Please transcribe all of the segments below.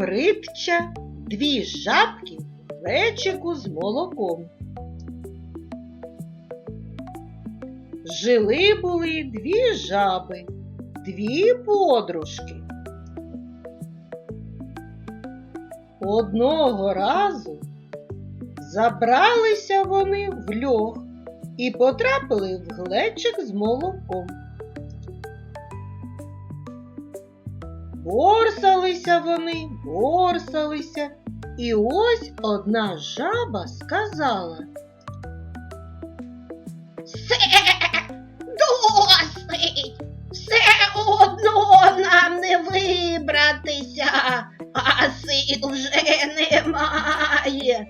Притча дві жабки в глечику з молоком. Жили були дві жаби, дві подружки. Одного разу забралися вони в льох і потрапили в глечик з молоком. Борсалися вони, борсалися, і ось одна жаба сказала. Все досить! Все одно нам не вибратися, а сил вже немає.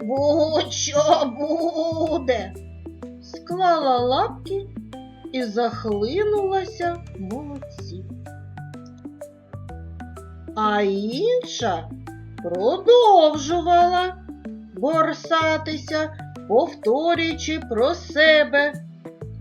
Будь-що буде. склала лапки і захлинулася в молодці. А інша продовжувала борсатися, повторюючи про себе.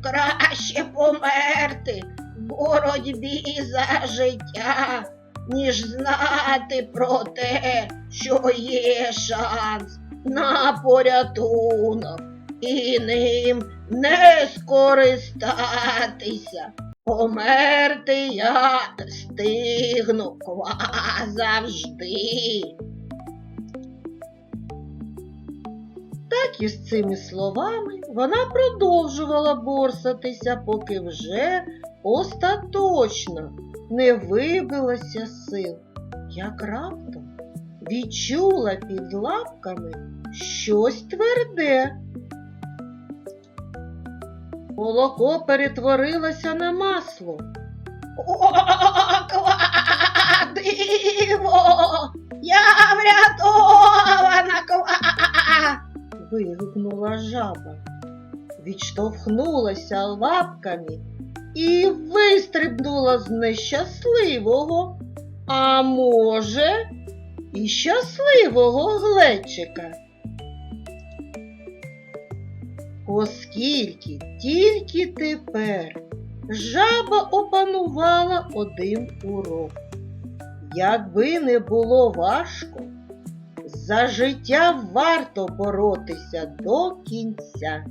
Краще померти в боротьбі за життя, ніж знати про те, що є шанс на порятунок і ним не скористатися. Померти я стигну завжди. Так і з цими словами вона продовжувала борсатися, поки вже остаточно не вибилася сил, як раптом відчула під лапками щось тверде. Молоко перетворилося на масло. О, диво! Я врятована ква! вигукнула жаба, відштовхнулася лапками і вистрибнула з нещасливого, а може, і щасливого глечика. Оскільки тільки тепер жаба опанувала один урок. Якби не було важко, за життя варто боротися до кінця.